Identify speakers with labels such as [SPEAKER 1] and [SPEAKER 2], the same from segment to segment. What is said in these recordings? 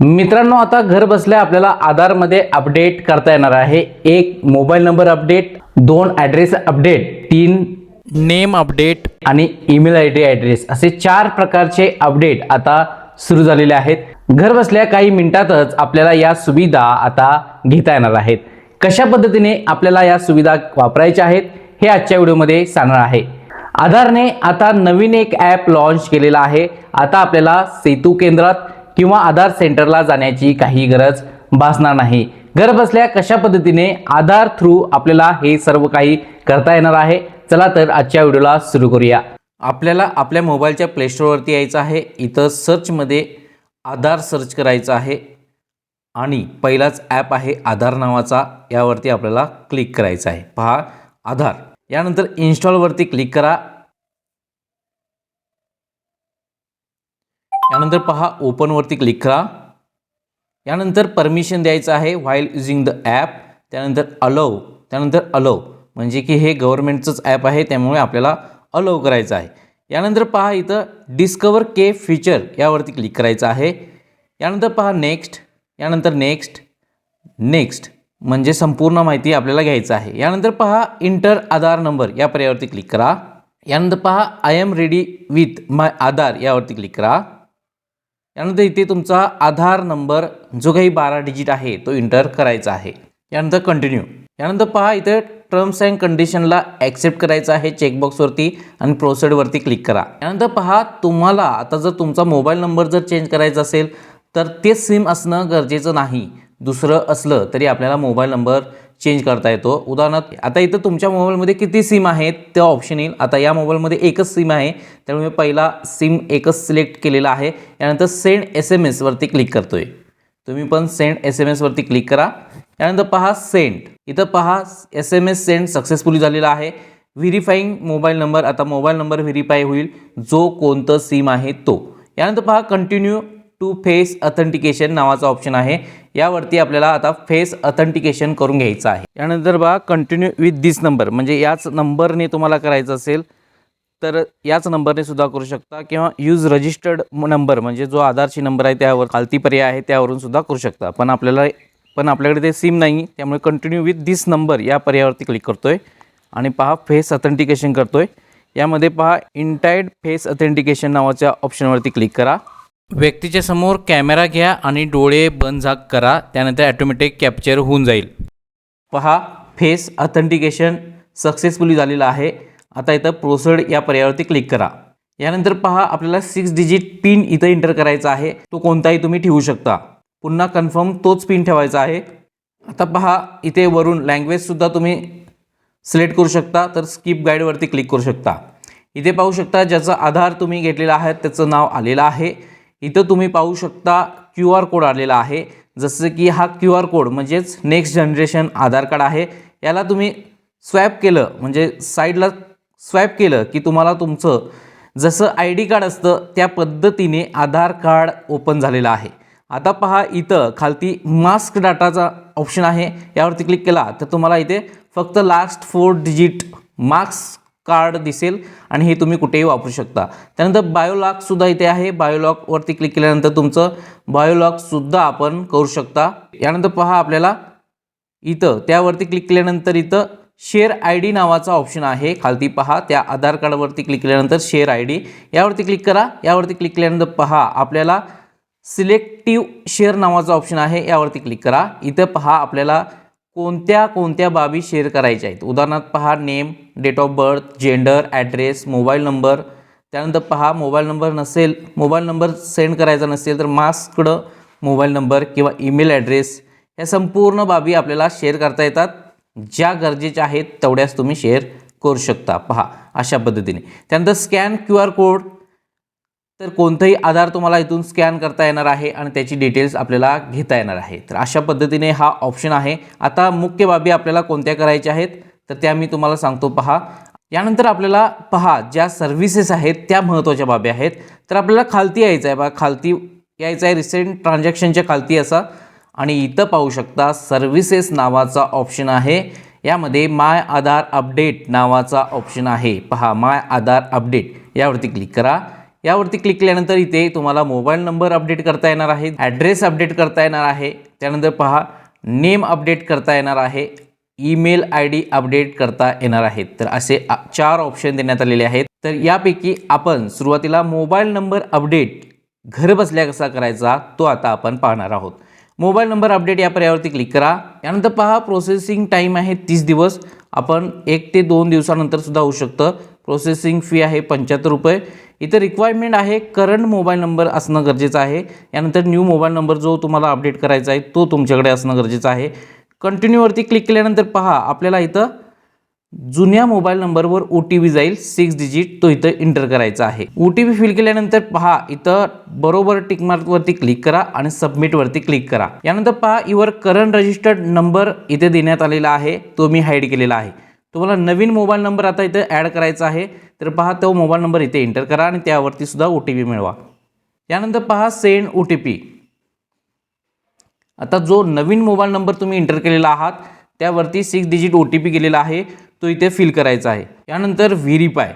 [SPEAKER 1] मित्रांनो आता घर बसल्या आपल्याला आधारमध्ये अपडेट करता येणार आहे. एक मोबाईल नंबर अपडेट दोन ॲड्रेस अपडेट तीन नेम अपडेट. आणि ईमेल आय डी ॲड्रेस असे चार प्रकारचे अपडेट आता सुरू झालेले आहेत. घर बसल्या काही मिनिटातच आपल्याला या सुविधा आता घेता येणार आहेत. कशा पद्धतीने आपल्याला या सुविधा वापरायच्या आहेत हे आजच्या व्हिडिओमध्ये सांगणार आहे. आधारने आता नवीन एक ॲप लॉन्च केलेला आहे. आता आपल्याला सेतू केंद्रात किंवा आधार सेंटरला जाण्याची काही गरज भासणार नाही. घर बसल्या कशा पद्धतीने आधार थ्रू आपल्याला हे सर्व काही करता येणार आहे? चला तर आजच्या व्हिडिओला सुरू करूया. आपल्याला आपल्या मोबाईलच्या प्लेस्टोरवरती यायचं आहे. इथं सर्चमध्ये आधार सर्च करायचं आहे. आणि पहिलाच ॲप आहे आधार नावाचा. यावरती आपल्याला क्लिक करायचं आहे. पहा आधार. यानंतर इन्स्टॉलवरती क्लिक करा. यानंतर पहा ओपनवरती क्लिक करा. यानंतर परमिशन द्यायचं आहे व्हाईल युझिंग द ॲप त्यानंतर अलव त्यानंतर अलव म्हणजे की हे गव्हर्नमेंटचंच ॲप आहे त्यामुळे आपल्याला अलव करायचं आहे. यानंतर पहा इथं डिस्कवर के फीचर यावरती क्लिक करायचं आहे. यानंतर पहा नेक्स्ट यानंतर नेक्स्ट नेक्स्ट म्हणजे संपूर्ण माहिती आपल्याला घ्यायचं आहे. यानंतर पहा इंटर आधार नंबर या पर्यायावरती क्लिक करा. यानंतर पहा I am ready with my Aadhaar यावरती क्लिक करा. यानंतर इथे तुमचा आधार नंबर जो काही बारा डिजिट आहे तो इंटर करायचा आहे. यानंतर कंटिन्यू यानंतर पहा इथे टर्म्स अँड कंडिशनला ॲक्सेप्ट करायचं आहे चेकबॉक्सवरती आणि प्रोसेडवरती क्लिक करा. यानंतर पहा तुम्हाला आता जर तुमचा मोबाईल नंबर जर चेंज करायचा असेल तर ते सिम असणं गरजेचं नाही. दुसरं असलं तरी आपल्याला मोबाईल नंबर चेंज करता येतो. उदाहरणार्थ आता इथं तुमच्या मोबाईलमध्ये किती सिम आहेत? ते ऑप्शन येईल. आता या मोबाईलमध्ये एकच सिम आहे. त्यामुळे मी पहिला सिम एकच सिलेक्ट केलेला आहे. यानंतर सेंड एस एम एसवरती क्लिक करतो आहे तुम्ही पण सेंड एस एम एसवरती क्लिक करा. यानंतर पहा सेंड इथं पहा S M S send successfully झालेला आहे. व्हेरीफाईंग मोबाईल नंबर आता मोबाईल नंबर व्हेरीफाय होईल. जो कोणतं सिम आहे तो. यानंतर पहा कंटिन्यू टू फेस अथेंटिकेशन नावाचा ऑप्शन आहे. यावरती आपल्याला आता फेस अथेंटिकेशन करून घ्यायचं आहे. यानंतर बघा कंटिन्यू विथ दिस नंबर म्हणजे याच नंबरने तुम्हाला करायचं असेल तर याच नंबरने सुद्धा करू शकता. किंवा यूज रजिस्टर्ड नंबर म्हणजे जो आधारची नंबर आहे त्यावर खालती पर्याय आहे त्यावरून सुद्धा करू शकता. पण आपल्याला पण आपल्याकडे ते सिम नाही त्यामुळे कंटिन्यू विथ दिस नंबर या पर्यायावरती क्लिक करतो आहे आणि पहा फेस अथेंटिकेशन आहे यामध्ये पहा इंटाईड फेस अथेंटिकेशन नावाच्या ऑप्शनवरती क्लिक करा. व्यक्तीच्या समोर कॅमेरा घ्या आणि डोळे बंद झाक करा त्यानंतर ॲटोमॅटिक कॅप्चर होऊन जाईल. पहा फेस ऑथेंटिकेशन सक्सेसफुली झालेलं आहे. आता इथं प्रोसेड या पर्यायावरती क्लिक करा. यानंतर पहा आपल्याला सिक्स डिजिट पिन इथं इंटर करायचा आहे. तो कोणताही तुम्ही ठेवू शकता. पुन्हा कन्फर्म तोच पिन ठेवायचा आहे. आता पहा इथे वरून लँग्वेजसुद्धा तुम्ही सिलेक्ट करू शकता तर स्किप गाईडवरती क्लिक करू शकता. इथे पाहू शकता ज्याचा आधार तुम्ही घेतलेला आहे त्याचं नाव आलेलं आहे. इथं तुम्ही पाहू शकता क्यू आर कोड आलेला आहे. जसं की हा क्यू आर कोड म्हणजेच नेक्स्ट जनरेशन आधार कार्ड आहे. याला तुम्ही स्वॅप केलं म्हणजे साईडला स्वॅप केलं की तुम्हाला तुमचं जसं आय डी कार्ड असतं त्या पद्धतीने आधार कार्ड ओपन झालेलं आहे. आता पहा इथं खालती मास्क डाटाचा ऑप्शन आहे. यावरती क्लिक केला तर तुम्हाला इथे फक्त last four digit masked card दिसेल आणि हे तुम्ही कुठेही वापरू शकता. त्यानंतर बायोलॉकसुद्धा इथे आहे. बायोलॉकवरती क्लिक केल्यानंतर तुमचं बायोलॉकसुद्धा आपण करू शकता. यानंतर पहा आपल्याला इथं त्यावरती क्लिक केल्यानंतर इथं शेअर आय डी नावाचा ऑप्शन आहे. खालती पहा त्या आधार कार्डवरती क्लिक केल्यानंतर शेअर आय डी यावरती क्लिक करा. यावरती क्लिक केल्यानंतर पहा आपल्याला सिलेक्टिव्ह शेअर नावाचा ऑप्शन आहे. यावरती क्लिक करा. इथं पहा आपल्याला कोणत्या कोणत्या बाबी शेअर करायच्या आहेत? उदाहरणार्थ पहा name date of birth gender address mobile number त्यानंतर पहा मोबाईल नंबर नसेल मोबाईल नंबर सेंड करायचा नसेल तर मास्कडं मोबाईल नंबर किंवा ईमेल ॲड्रेस ह्या संपूर्ण बाबी आपल्याला शेअर करता येतात. ज्या गरजेच्या आहेत तेवढ्याच तुम्ही शेअर करू शकता. पहा अशा पद्धतीने. त्यानंतर स्कॅन क्यू आर कोड तर कोणतंही आधार तुम्हाला इथून स्कॅन करता येणार आहे आणि त्याची डिटेल्स आपल्याला घेता येणार आहे. तर अशा पद्धतीने हा ऑप्शन आहे. आता मुख्य बाबी आपल्याला कोणत्या करायच्या आहेत? तर त्या मी तुम्हाला सांगतो. पहा. यानंतर आपल्याला पहा ज्या सर्व्हिसेस आहेत त्या महत्त्वाच्या बाबी आहेत. तर आपल्याला खालती यायचं आहे. बा खालती यायचं आहे रिसेंट ट्रान्झॅक्शनच्या खालती असा. आणि इथं पाहू शकता सर्व्हिसेस नावाचा ऑप्शन आहे. यामध्ये माय आधार अपडेट नावाचा ऑप्शन आहे. पहा माय आधार अपडेट यावरती क्लिक करा. यावरती क्लिक केल्यानंतर इथे तुम्हाला मोबाईल नंबर अपडेट करता येणार आहे ॲड्रेस अपडेट करता येणार आहे. त्यानंतर पहा नेम अपडेट करता येणार आहे ईमेल आय डी अपडेट करता येणार आहेत तर असे आ- चार ऑप्शन देण्यात आलेले आहेत. तर यापैकी आपण सुरुवातीला मोबाईल नंबर अपडेट घरबसल्या कसा करायचा तो आता आपण पाहणार आहोत. मोबाईल नंबर अपडेट या पर्यायावरती क्लिक करा. त्यानंतर पहा प्रोसेसिंग टाईम आहे तीस दिवस. आपण एक ते दोन दिवसानंतर सुद्धा होऊ शकतं. प्रोसेसिंग फी आहे पंच्याहत्तर रुपये. इथं रिक्वायरमेंट आहे करंट मोबाईल नंबर असणं गरजेचं आहे. यानंतर न्यू मोबाईल नंबर जो तुम्हाला अपडेट करायचा आहे तो तुमच्याकडे असणं गरजेचं आहे. कंटिन्यूवरती क्लिक केल्यानंतर पहा आपल्याला इथं जुन्या मोबाईल नंबरवर ओ टी पी जाईल सिक्स डिजिट तो इथं इंटर करायचा आहे. ओ टी पी फिल केल्यानंतर पहा इथं बरोबर टिकमार्कवरती क्लिक करा आणि सबमिटवरती क्लिक करा. यानंतर पहा युअर करंट रजिस्टर्ड नंबर इथे देण्यात आलेला आहे तो मी हाईड केलेला आहे. तुम्हाला नवीन मोबाईल नंबर आता इथं ॲड करायचा आहे तर पहा तो मोबाईल नंबर इथे एंटर करा आणि त्यावरती सुद्धा ओ टी पी मिळवा. यानंतर पहा सेंड ओ टी पी. आता जो नवीन मोबाईल नंबर तुम्ही एंटर केलेला आहात त्यावरती six digit O T P गेलेला आहे तो इथे फिल करायचा आहे. त्यानंतर व्हेरीफाय.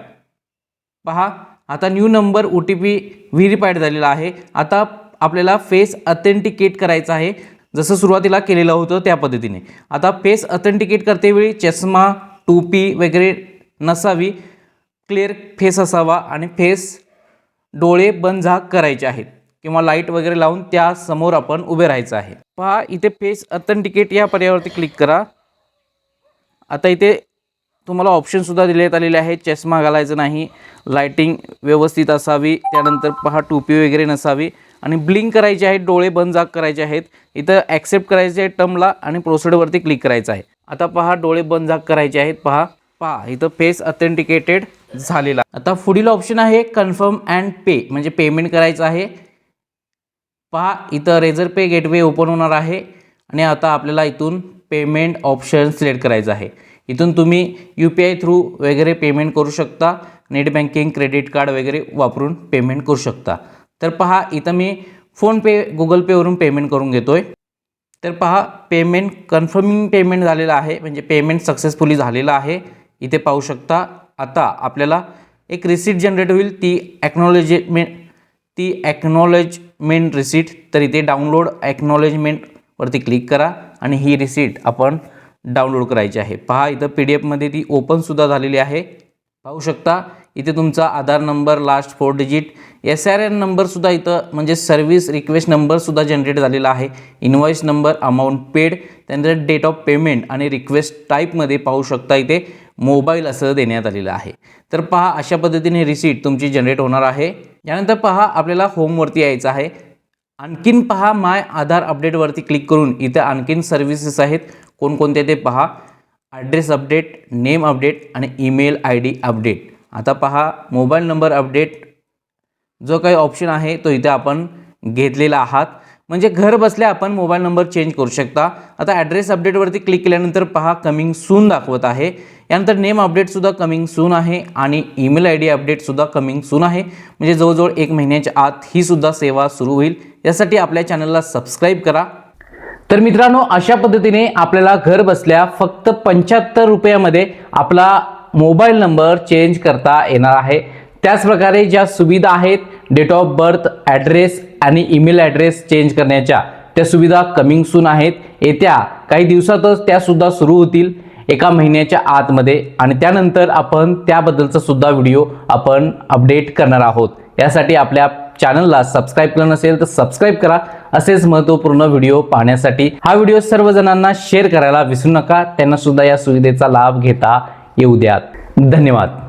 [SPEAKER 1] पहा आता new number O T P verified झालेला आहे. आता आपल्याला फेस अथेंटिकेट करायचं आहे. जसं सुरुवातीला केलेलं होतं त्या पद्धतीने. आता फेस अथेंटिकेट करतेवेळी चष्मा टोपी वगैरे नसावी क्लिअर फेस असावा आणि फेस डोळे बंद झाक करायचे आहेत किंवा लाइट वगैरे लावून त्या समोर आपण उभे राहायचं आहे. पहा इथे फेस अथेंटिकेट या पर्यायावरती क्लिक करा. आता इथे तुम्हाला ऑप्शनसुद्धा देण्यात आलेले आहे. चष्मा घालायचं नाही लाईटिंग व्यवस्थित असावी त्यानंतर पहा टोपी वगैरे नसावी आणि ब्लिंक करायचे आहेत डोळे बंद जाग करायचे आहेत. इथं ॲक्सेप्ट करायचे आहे टर्मला आणि प्रोसिडवरती क्लिक करायचं आहे. आता पहा डोळे बंद झाक करायचे आहेत. पहा पहा इथं फेस ऑथेंटिकेटेड झालेला. आता पुढील ऑप्शन आहे कन्फर्म अँड पे म्हणजे पेमेंट करायचं आहे. पहा इथं रेझर पे गेटवे ओपन होणार आहे. आणि आता आपल्याला इथून पेमेंट ऑप्शन सिलेक्ट करायचं आहे. इथून तुम्ही यू पी आय थ्रू वगैरे पेमेंट करू शकता. नेट बँकिंग क्रेडिट कार्ड वगैरे वापरून पेमेंट करू शकता. तर पहा इथं मी फोनपे गुगल पेवरून पेमेंट करून घेतो आहे तर पहा पेमेंट कन्फर्मिंग पेमेंट झालेलं आहे. म्हणजे पेमेंट सक्सेसफुली झालेलं आहे. इथे पाहू शकता आता आपल्याला एक रिसीट जनरेट होईल. ती ॲक्नॉलेजमेंट ती ॲक्नॉलेजमेंट रिसीट तर इथे डाउनलोड ॲक्नॉलेजमेंटवरती क्लिक करा आणि ही रिसीट आपण डाउनलोड करायची आहे. पहा इथं पी डी एफमध्ये ती ओपनसुद्धा झालेली आहे. पाहू शकता इथे तुमचा Aadhaar number last four digit S R N नंबरसुद्धा इथं म्हणजे सर्व्हिस रिक्वेस्ट नंबरसुद्धा जनरेट झालेला आहे. इनवॉइस नंबर अमाऊंट पेड त्यानंतर डेट ऑफ पेमेंट आणि रिक्वेस्ट टाईपमध्ये पाहू शकता इथे मोबाईल असं देण्यात आलेलं आहे. तर पहा अशा पद्धतीने रिसीट तुमची जनरेट होणार आहे. यानंतर पहा आपल्याला होमवरती यायचं आहे. आणखीन पहा माय आधार अपडेटवरती क्लिक करून इथे आणखीन सर्व्हिसेस आहेत. कोणकोणते ते पहा. ॲड्रेस अपडेट नेम अपडेट आणि ईमेल आय डी अपडेट आता पहा मोबाईल नंबर अपडेट जो काही ऑप्शन आहे तो इथे आपण घेतलेला आहात. म्हणजे घर बसल्या आपण मोबाईल नंबर चेंज करू शकता. आता ॲड्रेस अपडेटवरती क्लिक केल्यानंतर पहा कमिंग सून दाखवत आहे. यानंतर नेम अपडेटसुद्धा कमिंग सून आहे आणि ईमेल आय डी अपडेटसुद्धा कमिंग सून आहे. म्हणजे जवळजवळ एक महिन्याच्या आत ही सुद्धा सेवा सुरू होईल. यासाठी आपल्या चॅनलला सबस्क्राईब करा. तर मित्रांनो अशा पद्धतीने आपल्याला घर बसल्या फक्त पंच्याहत्तर रुपयामध्ये आपला मोबाईल नंबर चेंज करता येणार आहे. त्याचप्रकारे ज्या सुविधा आहेत डेट ऑफ बर्थ ॲड्रेस आणि ईमेल ॲड्रेस चेंज करण्याच्या त्या सुविधा कमिंग सून आहेत. येत्या काही दिवसातच त्यासुद्धा सुरू होतील एका महिन्याच्या आतमध्ये. आणि त्यानंतर आपण त्याबद्दलचा सुद्धा व्हिडिओ आपण अपडेट करणार आहोत. यासाठी आपल्या चॅनलला सबस्क्राईब केलं नसेल तर सबस्क्राईब करा. असेच महत्त्वपूर्ण व्हिडिओ पाहण्यासाठी हा व्हिडिओ सर्वजणांना शेअर करायला विसरू नका. त्यांना सुद्धा या सुविधेचा लाभ घेता येऊ द्यात. धन्यवाद.